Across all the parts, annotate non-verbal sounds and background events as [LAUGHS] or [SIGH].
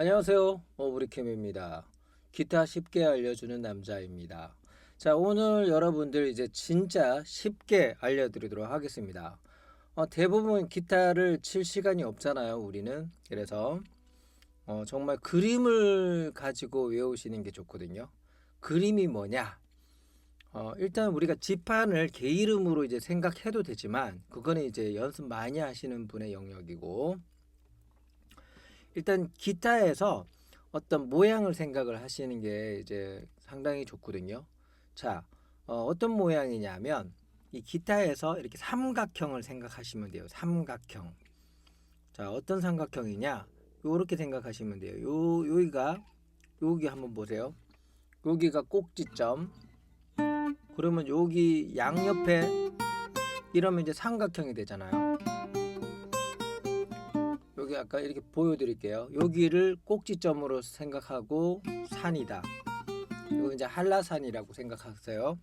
안녕하세요. 오브리캠입니다. 기타 쉽게 알려주는 남자입니다. 자, 오늘 여러분들 이제 진짜 쉽게 알려드리도록 하겠습니다. 어, 대부분 기타를 칠 시간이 없잖아요, 우리는. 그래서 어, 정말 그림을 가지고 외우시는 게 좋거든요. 그림이 뭐냐? 어, 일단 우리가 지판을 개 이름으로 이제 생각해도 되지만 그거는 이제 연습 많이 하시는 분의 영역이고 일단 기타에서 어떤 모양을 생각을 하시는 게 이제 상당히 좋거든요. 자, 어, 어떤 모양이냐면 이 기타에서 이렇게 삼각형을 생각하시면 돼요. 삼각형. 자, 어떤 삼각형이냐? 요렇게 생각하시면 돼요. 요 여기가 여기 한번 보세요. 여기가 꼭지점. 그러면 여기 양옆에 이러면 이제 삼각형이 되잖아요. 여기 아까 이렇게 보여드릴게요. 여기를 꼭지점으로 생각하고 산이다. 이거 이제 한라산이라고 생각하세요.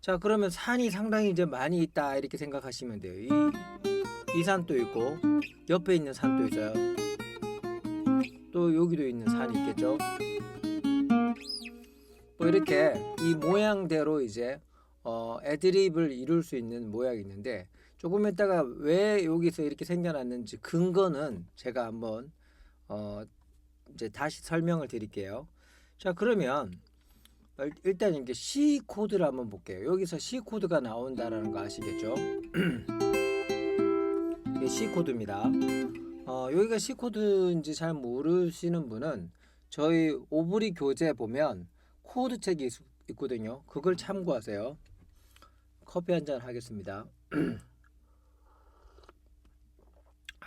자, 그러면 산이 상당히 이제 많이 있다 이렇게 생각하시면 돼요. 이, 이 산도 있고 옆에 있는 산도 있어요. 또 여기도 있는 산이 있겠죠. 뭐 이렇게 이 모양대로 이제 어, 애드립을 이룰 수 있는 모양이 있는데 조금 있다가 왜 여기서 이렇게 생겨났는지 근거는 제가 한번 어, 이제 다시 설명을 드릴게요. 자 그러면 일- 일단 이게 C 코드를 한번 볼게요. 여기서 C 코드가 나온다라는 거 아시겠죠? [CLEARS THROAT] C 코드입니다. 어, 여기가 C 코드인지 잘 모르시는 분은 저희 오브리 교재 보면 코드 책이 있, 있거든요. 그걸 참고하세요. 커피 한 잔 하겠습니다. [CLEARS THROAT] 아,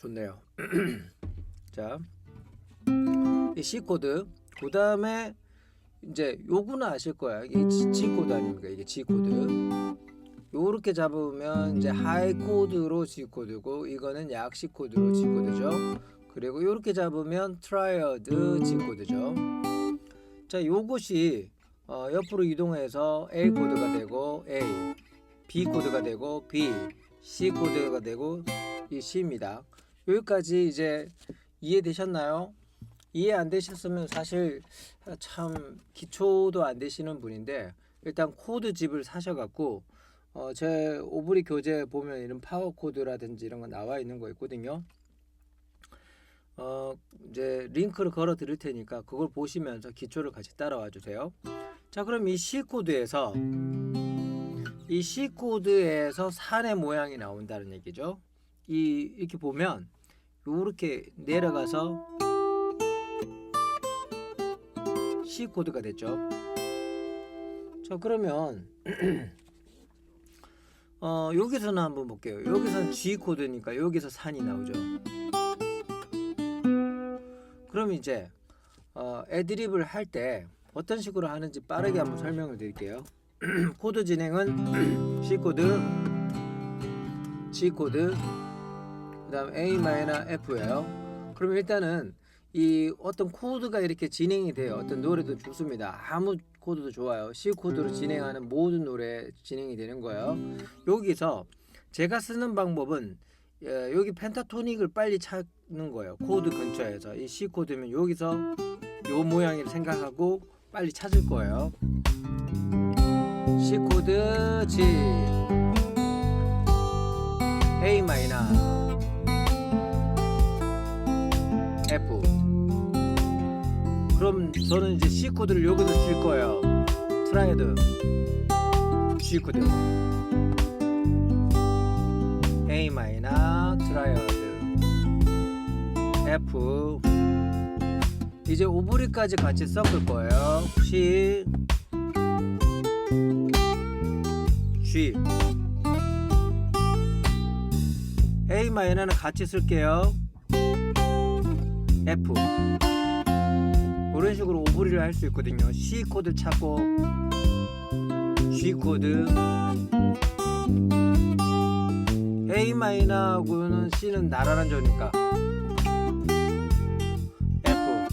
좋네요. [CLEARS THROAT] 자, 이 C 코드. 그 다음에 이제 요거는 아실 거야. 이게 G 코드 아닙니까? 이게 G 코드. 요렇게 잡으면 이제 하이 코드로 G 코드고 이거는 약 C 코드로 G 코드죠. 그리고 요렇게 잡으면 트라이어드 G 코드죠. 자, 요것이 어, 옆으로 이동해서 A 코드가 되고 A, B 코드가 되고 B, C 코드가 되고 이 C입니다. 여기까지 이제 이해되셨나요? 이해 안 되셨으면 사실 참 기초도 안 되시는 분인데 일단 코드 집을 사셔갖고 어, 제 오브리 교재 보면 이런 파워 코드라든지 이런 거 나와 있는 거 있거든요. 어, 이제 링크를 걸어 드릴 테니까 그걸 보시면서 기초를 같이 따라와 주세요. 자, 그럼 이 C 코드에서 이 C 코드에서 산의 모양이 나온다는 얘기죠. 이 이렇게 보면 이렇게 내려가서 C 코드가 됐죠. 자, 그러면 [CLEARS THROAT] 어, 여기서는 한번 볼게요. 여기서는 G 코드니까 여기서 산이 나오죠. 그럼 이제 어, 애드립을 할 때 어떤 식으로 하는지 빠르게 한번 설명을 드릴게요. [CLEARS THROAT] 코드 진행은 [CLEARS THROAT] C 코드, G 코드, 그다음 A 마이너 F예요. 그럼 일단은 이 어떤 코드가 이렇게 진행이 돼요. 어떤 노래도 좋습니다. 아무 코드도 좋아요. C 코드로 진행하는 모든 노래 진행이 되는 거예요. 여기서 제가 쓰는 방법은 예, 여기 펜타토닉을 빨리 찾는 거예요. 코드 근처에서 이 C 코드면 여기서 요 모양을 생각하고 빨리 찾을 거예요. C 코드 G A 마이너 F 그럼 저는 이제 C 코드를 여기서 칠 거예요. 트라이드 G 코드 A 마이너 트라이어드 F 이제 오브리까지 같이 섞을 거예요. C G A 마이너는 같이 쓸게요. F 이런 식으로 오브리를 할 수 있거든요. C 코드 찾고 G 코드 A 마이너하고는 C는 나란한 조니까 F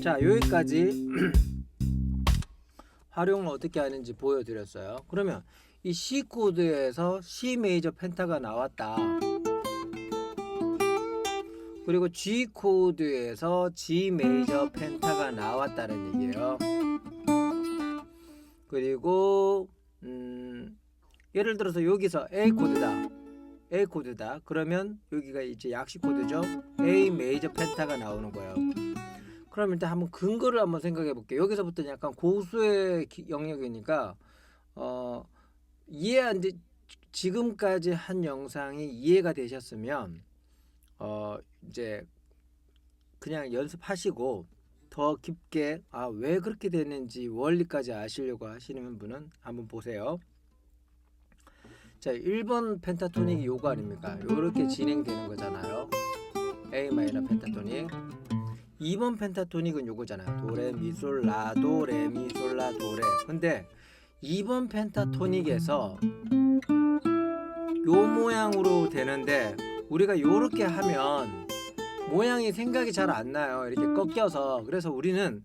자 여기까지 [CLEARS THROAT] 활용을 어떻게 하는지 보여드렸어요. 그러면 이 C 코드에서 C 메이저 펜타가 나왔다. 그리고 G 코드에서 G 메이저 펜타가 나왔다는 얘기예요. 그리고 음, 예를 들어서 여기서 A 코드다. A 코드다. 그러면 여기가 이제 약시 코드죠. A 메이저 펜타가 나오는 거예요. 그럼 일단 한번 근거를 한번 생각해 볼게요. 여기서부터 약간 고수의 기- 영역이니까 어, 이해 안 돼. 지금까지 한 영상이 이해가 되셨으면 어, 이제 그냥 연습하시고 더 깊게 아 왜 그렇게 되는지 원리까지 아시려고 하시는 분은 한번 보세요. 자, 1번 펜타토닉이 요거 아닙니까? 요렇게 진행되는 거잖아요. A 마이너 펜타토닉. 2번 펜타토닉은 요거잖아요. 도레 미솔 라 도 레 미 솔 라 도레. 근데 2번 펜타토닉에서 요 모양으로 되는데 우리가 요렇게 하면 모양이 생각이 잘 안 나요. 이렇게 꺾여서. 그래서 우리는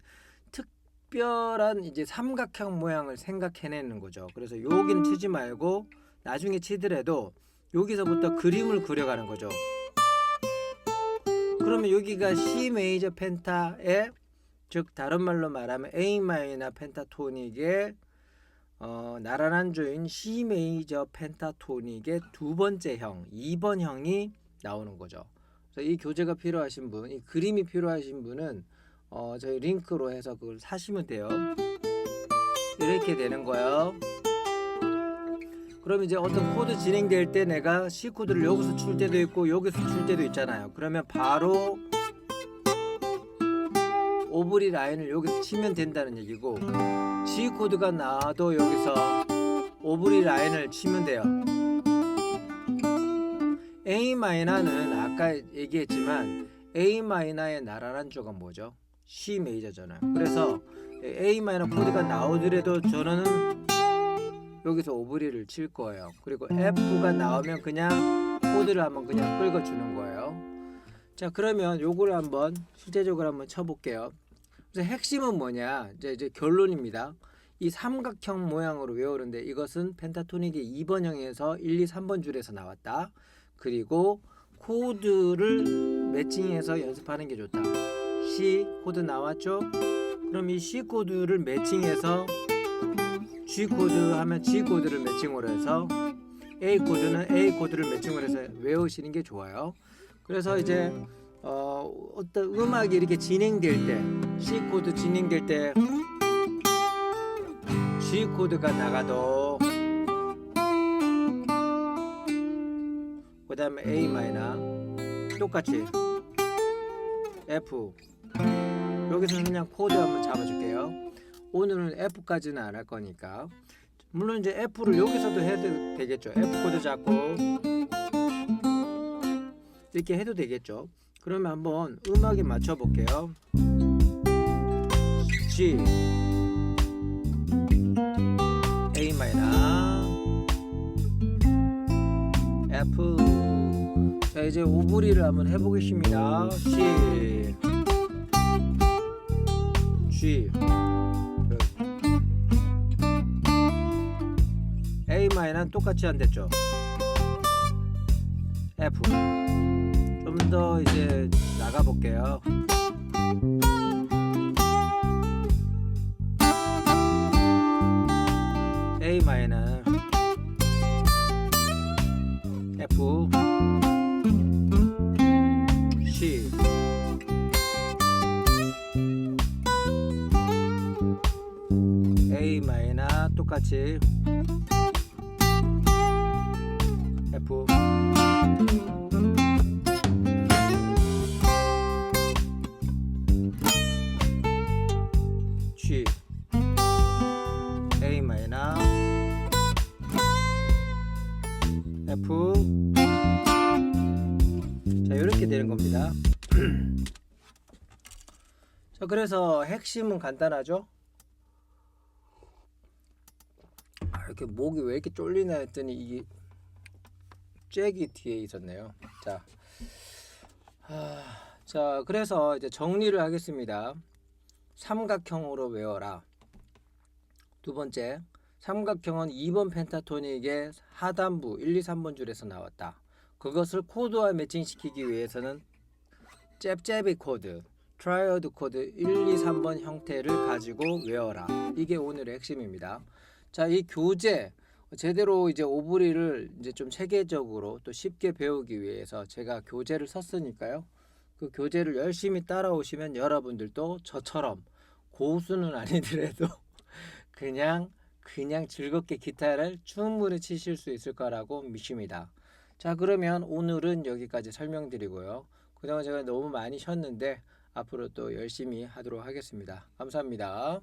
특별한 이제 삼각형 모양을 생각해내는 거죠. 그래서 여기는 치지 말고 나중에 치더라도 여기서부터 그림을 그려가는 거죠. 그러면 여기가 C 메이저 펜타의 즉 다른 말로 말하면 A 마이너 펜타토닉의 어, 조인 C 메이저 펜타토닉의 두 번째 형, 2번 형이 나오는 거죠. 그래서 이 교재가 필요하신 분, 이 그림이 필요하신 분은 어, 저희 링크로 해서 그걸 사시면 돼요. 이렇게 되는 거예요. 그럼 이제 어떤 코드 진행될 때 내가 C 코드를 여기서 출 때도 있고 여기서 출 때도 있잖아요. 그러면 바로 오브리 라인을 여기서 치면 된다는 얘기고 G 코드가 나와도 여기서 오브리 라인을 치면 돼요. A 마이너는 아까 얘기했지만 A 마이너의 나란한 조가 뭐죠? C 메이저잖아요. 그래서 A 마이너 코드가 나오더라도 저는 여기서 오브리를 칠 거예요. 그리고 F가 나오면 그냥 코드를 한번 그냥 긁어주는 거예요. 자 그러면 요거를 한번 실제적으로 한번 쳐볼게요. 그래서 핵심은 뭐냐? 이제 이제 결론입니다. 이 삼각형 모양으로 외우는데 이것은 펜타토닉의 2번형에서 1, 2, 3번 줄에서 나왔다. 그리고 코드를 매칭해서 연습하는 게 좋다. C 코드 나왔죠? 그럼 이 C 코드를 매칭해서 G 코드 하면 G 코드를 매칭으로 해서 A 코드는 A 코드를 매칭으로 해서 외우시는 게 좋아요. 그래서 이제 어, 어떤 음악이 이렇게 진행될 때 C 코드 진행될 때 G 코드가 나가도 그 다음에 A 마이너 똑같이 F. 여기서는 그냥 코드 한번 잡아줄게요. 오늘은 F까지는 안 할 거니까. 물론 이제 F를 여기서도 해도 되겠죠. F 코드 잡고 이렇게 해도 되겠죠 그러면 한번 음악에 맞춰 볼게요. G. A 마이너. F. 자 이제 오브리를 한번 해보겠습니다. C G. 그 A 마이너는 똑같이 안 됐죠? F 좀 더 이제 나가 볼게요. A 마이너. F. C. A 마이너 똑같이 이렇게 되는 겁니다. [CLEARS THROAT] 자 그래서 핵심은 간단하죠? 아, 이렇게 목이 왜 이렇게 쫄리나 했더니 이게 잭이 뒤에 있었네요. 자, 아, 자 그래서 이제 정리를 하겠습니다. 삼각형으로 외워라. 두 번째 삼각형은 2번 펜타토닉의 하단부 1, 2, 3번 줄에서 나왔다. 그것을 코드와 매칭시키기 위해서는 잽잽이 코드, 트라이어드 코드 1, 2, 3번 형태를 가지고 외워라. 이게 오늘의 핵심입니다. 자, 이 교재 제대로 이제 오브리를 이제 좀 체계적으로 또 쉽게 배우기 위해서 제가 교재를 썼으니까요. 그 교재를 열심히 따라오시면 여러분들도 저처럼 고수는 아니더라도 [LAUGHS] 그냥 그냥 즐겁게 기타를 충분히 치실 수 있을 거라고 믿습니다. 자, 그러면 오늘은 여기까지 설명드리고요. 그동안 제가 너무 많이 쉬었는데 앞으로 또 열심히 하도록 하겠습니다. 감사합니다.